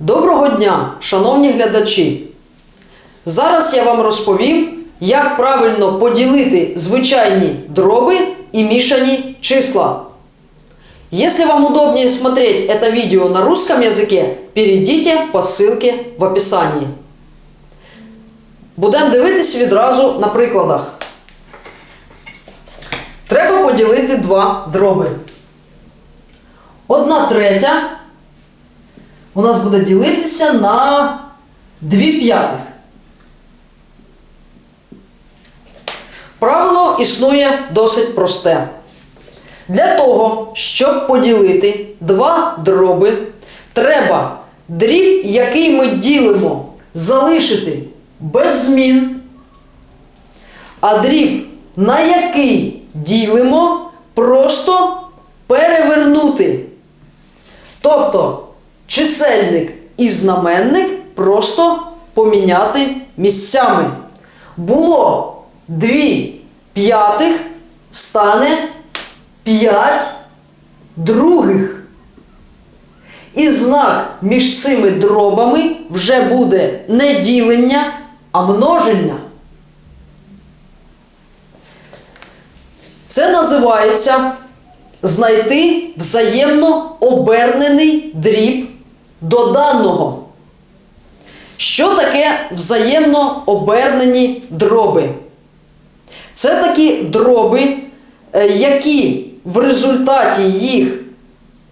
Доброго дня, шановні глядачі! Зараз я вам розповім, як правильно поділити звичайні дроби и мишани числа. Если вам удобнее смотреть это видео на русском языке, перейдите по ссылке в описании. Будемо дивитись відразу на прикладах. Треба поділити два дроби. Одна третя у нас буде ділитися на 2 п'ятих. Правило існує досить просте. Для того, щоб поділити два дроби, треба дріб, який ми ділимо, залишити без змін, а дріб, на який ділимо, просто перевернути. Тобто чисельник і знаменник просто поміняти місцями. Було 2 п'ятих, стане 5 других. І знак між цими дробами вже буде не ділення, а множення. Це називається знайти взаємно обернений дріб до даного. Що таке взаємно обернені дроби? Це такі дроби, е, які в результаті їх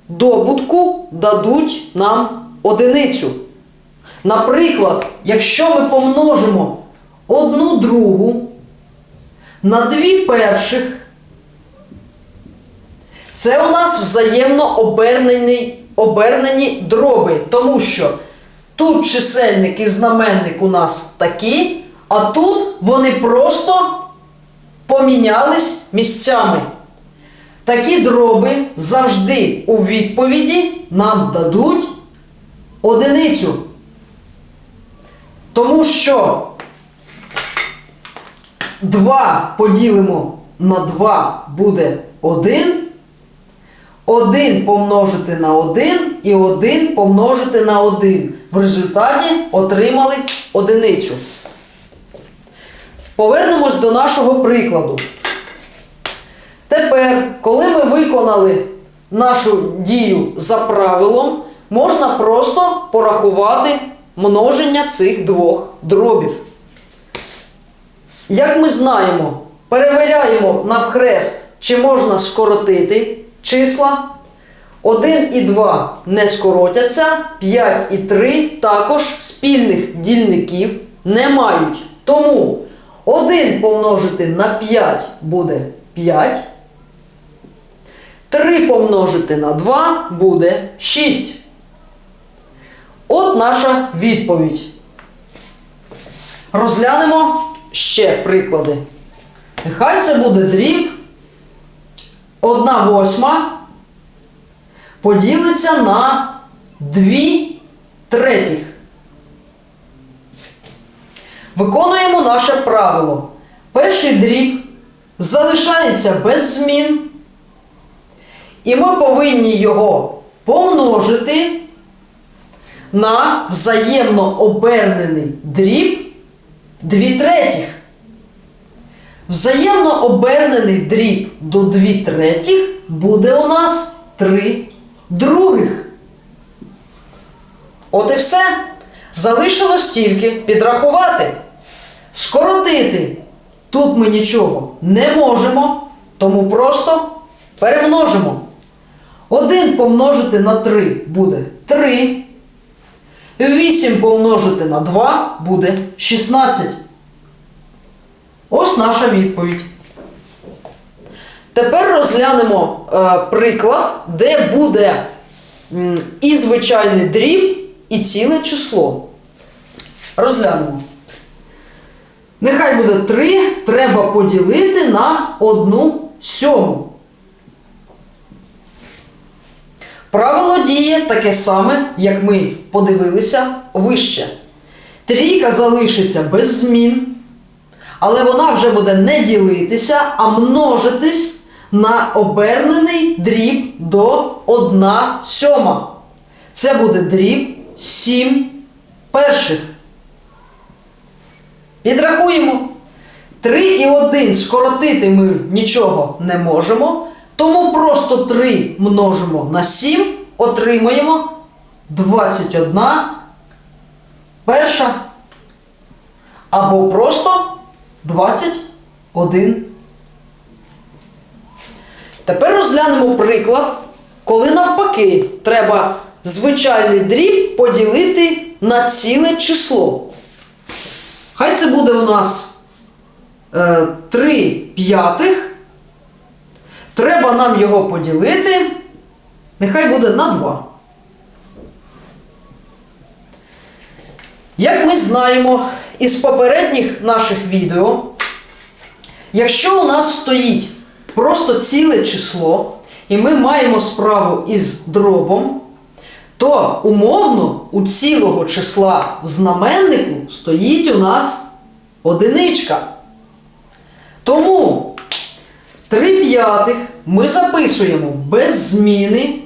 добутку дадуть нам одиницю. Наприклад, якщо ми помножимо одну другу на дві перших, це у нас взаємно обернені, обернені дроби, тому що тут чисельник і знаменник у нас такі, а тут вони просто помінялись місцями. Такі дроби завжди у відповіді нам дадуть одиницю. Тому що 2 поділимо на 2 буде 1. 1 помножити на 1 і 1 помножити на 1. В результаті отримали одиницю. Повернемось до нашого прикладу. Тепер, коли ми виконали нашу дію за правилом, можна просто порахувати множення цих двох дробів. Як ми знаємо, перевіряємо навхрест, чи можна скоротити числа. 1 і 2 не скоротяться, 5 і 3 також спільних дільників не мають. Тому 1 помножити на 5 буде 5. 3 помножити на 2 буде 6. От наша відповідь. Розглянемо ще приклади. Нехай це буде дріб. 1 восьма поділиться на 2 третіх. Виконуємо наше правило. Перший дріб залишається без змін. І ми повинні його помножити на взаємно обернений дріб 2 третіх. Взаємно обернений дріб до 2 третіх буде у нас 3 других. От і все. Залишилось тільки підрахувати. Скоротити. Тут ми нічого не можемо, тому просто перемножимо. 1 помножити на 3 буде 3. 8 помножити на 2 буде 16. Ось наша відповідь. Тепер розглянемо е, приклад, де буде м, і звичайний дріб, і ціле число. Розглянемо. Нехай буде 3, треба поділити на 1 сьому. Правило діє таке саме, як ми подивилися вище. Трійка залишиться без змін, але вона вже буде не ділитися, а множитись на обернений дріб до 1 сьома. Це буде дріб 7 перших. Підрахуємо. 3 і 1 скоротити ми нічого не можемо, тому просто 3 множимо на 7, отримаємо 21 перша. Або просто 21. Тепер розглянемо приклад, коли навпаки треба звичайний дріб поділити на ціле число. Хай це буде у нас е, 3 п'ятих. Треба нам його поділити. Нехай буде на 2. Як ми знаємо із попередніх наших відео, якщо у нас стоїть просто ціле число, і ми маємо справу із дробом, то умовно у цілого числа в знаменнику стоїть у нас одиничка. Тому 3 п'ятих ми записуємо без зміни.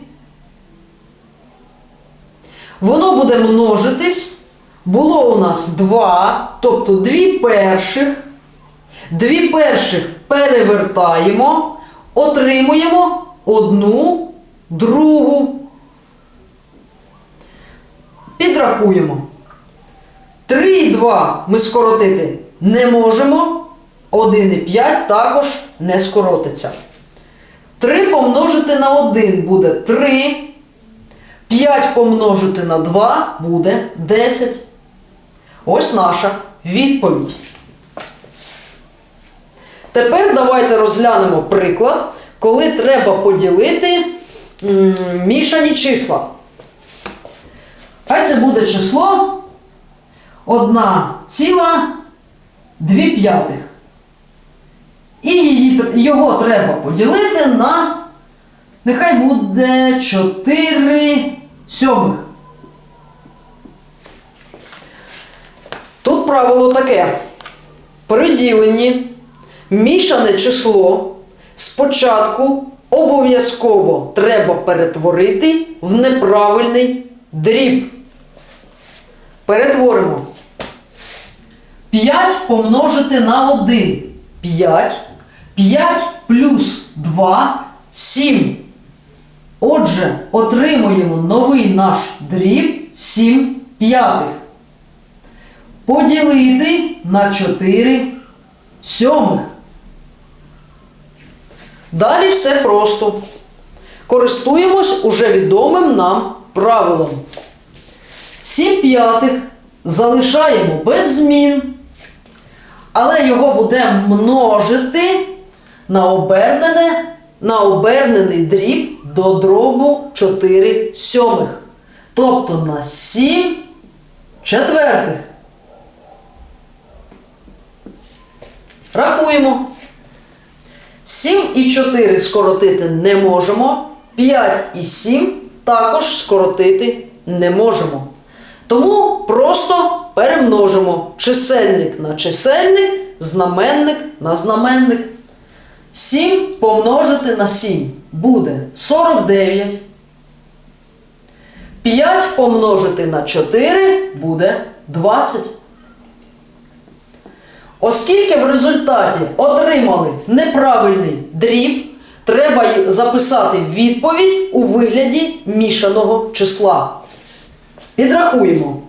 Воно буде множитись. Було у нас 2, тобто 2 перших. 2 перших перевертаємо, отримуємо одну другу. Підрахуємо. 3 і 2 ми скоротити не можемо. 1 і 5 також не скоротиться. 3 помножити на 1 буде 3. 5 помножити на 2 буде 10. Ось наша відповідь. Тепер давайте розглянемо приклад, коли треба поділити мішані числа. Хай це буде число 1 ціла 2 п'ятих. І її, його треба поділити на, нехай буде 4 сьомих. Правило таке. При діленні мішане число спочатку обов'язково треба перетворити в неправильний дріб. Перетворимо. 5 помножити на 1. 5. 5 плюс 2 7. Отже, отримуємо новий наш дріб 7 п'ятих. Поділити на 4 сьомих. Далі все просто. Користуємось уже відомим нам правилом. 7 п'ятих залишаємо без змін, але його буде множити на обернене, на обернений дріб до дробу 4 сьомих. Тобто на 7 четвертих. Рахуємо. 7 і 4 скоротити не можемо. 5 і 7 також скоротити не можемо. Тому просто перемножимо чисельник на чисельник, знаменник на знаменник. 7 помножити на 7 буде 49. 5 помножити на 4 буде 20. Оскільки в результаті отримали неправильний дріб, треба записати відповідь у вигляді мішаного числа. Підрахуємо.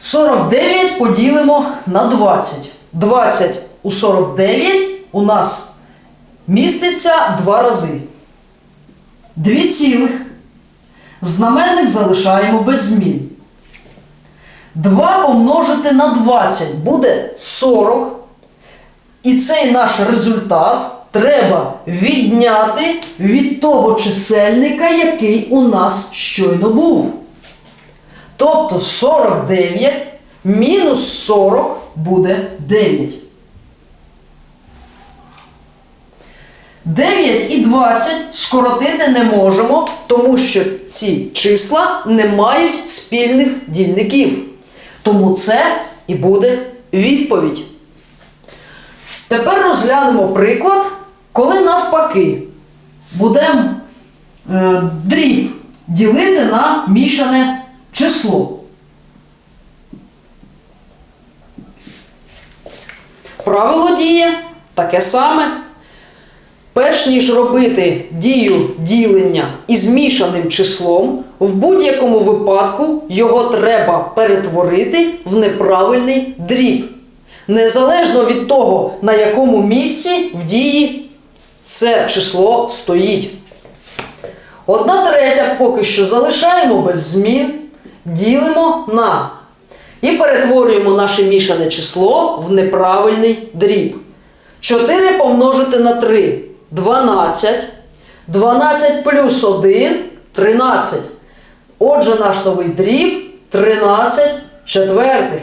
49 поділимо на 20. 20 у 49 у нас міститься два рази. Дві цілих. Знаменник залишаємо без змін. 2 помножити на 20 буде 40. І цей наш результат треба відняти від того чисельника, який у нас щойно був. Тобто 49 мінус 40 буде 9. 9 і 20 скоротити не можемо, тому що ці числа не мають спільних дільників. Тому це і буде відповідь. Тепер розглянемо приклад, коли навпаки будемо е, дріб ділити на мішане число. Правило діє таке саме. Перш ніж робити дію ділення із мішаним числом, в будь-якому випадку його треба перетворити в неправильний дріб. Незалежно від того, на якому місці в дії це число стоїть. Одна третя поки що залишаємо без змін, ділимо на і перетворюємо наше мішане число в неправильний дріб. 4 помножити на 3 12. 12 плюс 1 13. Отже, наш новий дріб 13 четвертих.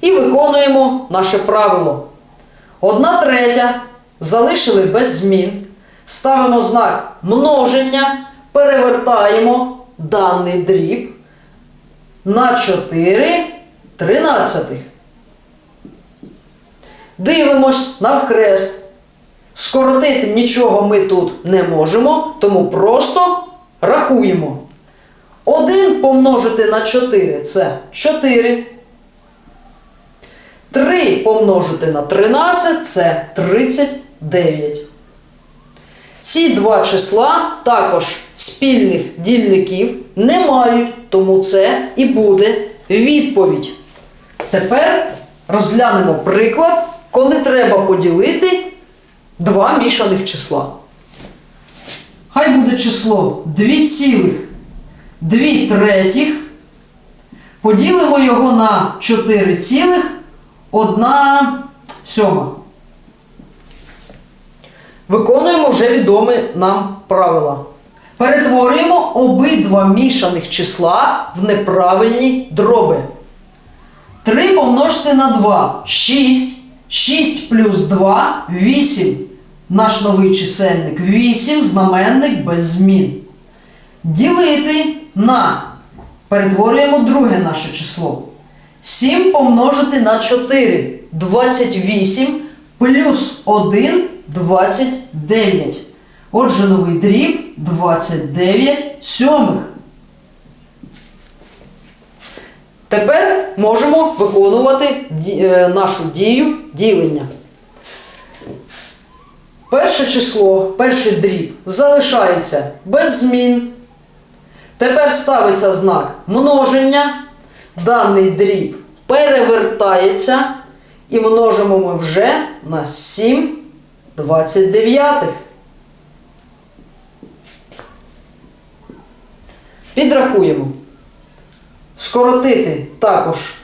І виконуємо наше правило. Одна третя залишили без змін. Ставимо знак множення, перевертаємо даний дріб на 4 тринадцятих. Дивимось навхрест. Скоротити нічого ми тут не можемо, тому просто рахуємо. 1 помножити на 4 це 4. 3 помножити на 13 це 39. Ці два числа також спільних дільників не мають, тому це і буде відповідь. Тепер розглянемо приклад, коли треба поділити два мішаних числа. Хай буде число 2,2 третіх. Поділимо його на 4,1 сьома. Виконуємо вже відомі нам правила. Перетворюємо обидва мішаних числа в неправильні дроби. 3 помножити на 2 6. 6 плюс 2 8. Наш новий чисельник 8, знаменник без змін. Ділити на. Перетворюємо друге наше число. 7 помножити на 4. 28 плюс 1 29. Отже, новий дріб 29 сьомих. Тепер можемо виконувати е, нашу дію ділення. Перше число, перший дріб залишається без змін. Тепер ставиться знак множення. Даний дріб перевертається. І множимо ми вже на 7 29. Підрахуємо. Скоротити також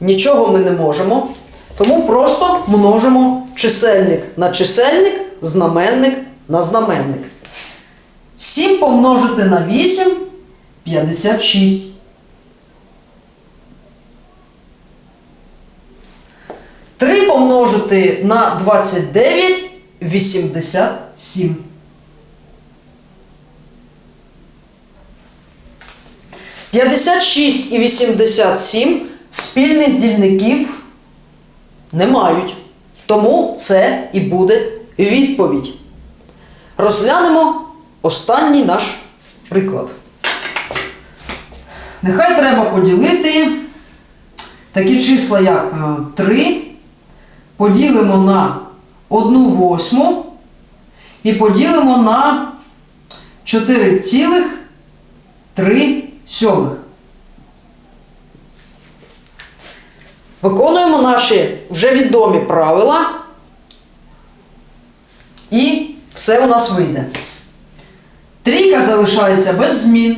нічого ми не можемо. Тому просто множимо чисельник на чисельник, знаменник на знаменник. 7 помножити на 8 56. Три помножити на 29 87. П'ятдесят шість і 87 спільних дільників не мають. Тому це і буде відповідь. Розглянемо останній наш приклад. Нехай треба поділити такі числа, як 3, поділимо на 1 восьму і поділимо на 4,3 сьомих. Виконуємо наші вже відомі правила. І все у нас вийде. Трійка залишається без змін.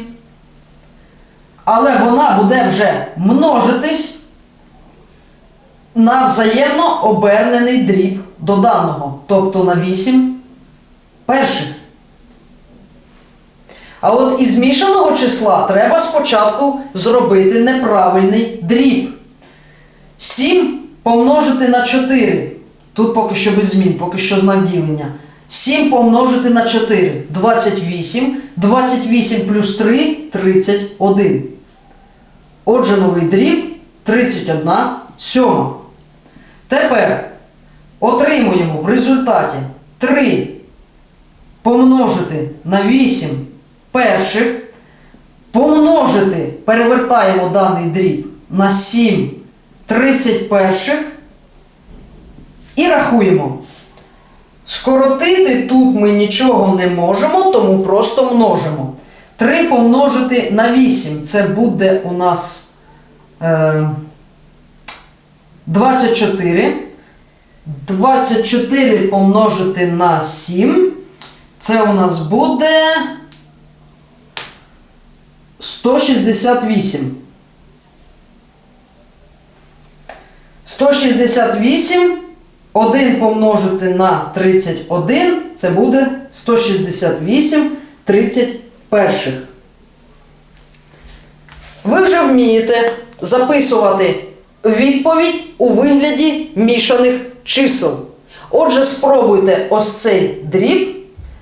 Але вона буде вже множитись на взаємно обернений дріб до даного, тобто на 8 перших. А от із змішаного числа треба спочатку зробити неправильний дріб. 7 помножити на 4. Тут поки що без змін, поки що знак ділення. 7 помножити на 4 28. 28 плюс 3 31. Отже, новий дріб 31 сьома. Тепер отримуємо в результаті 3 помножити на 8 перших помножити перевертаємо даний дріб на 7 31 і рахуємо. Скоротити тут ми нічого не можемо, тому просто множимо. 3 помножити на 8 це буде у нас е, 24. 24 помножити на 7. Це у нас буде 168. 168. 1 помножити на 31. Це буде 168 31. Ви вже вмієте записувати відповідь у вигляді мішаних чисел. Отже, спробуйте ось цей дріб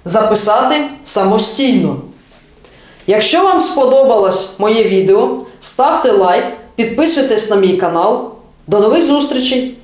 записати самостійно. Якщо вам сподобалось моє відео, ставте лайк, підписуйтесь на мій канал. До нових зустрічей!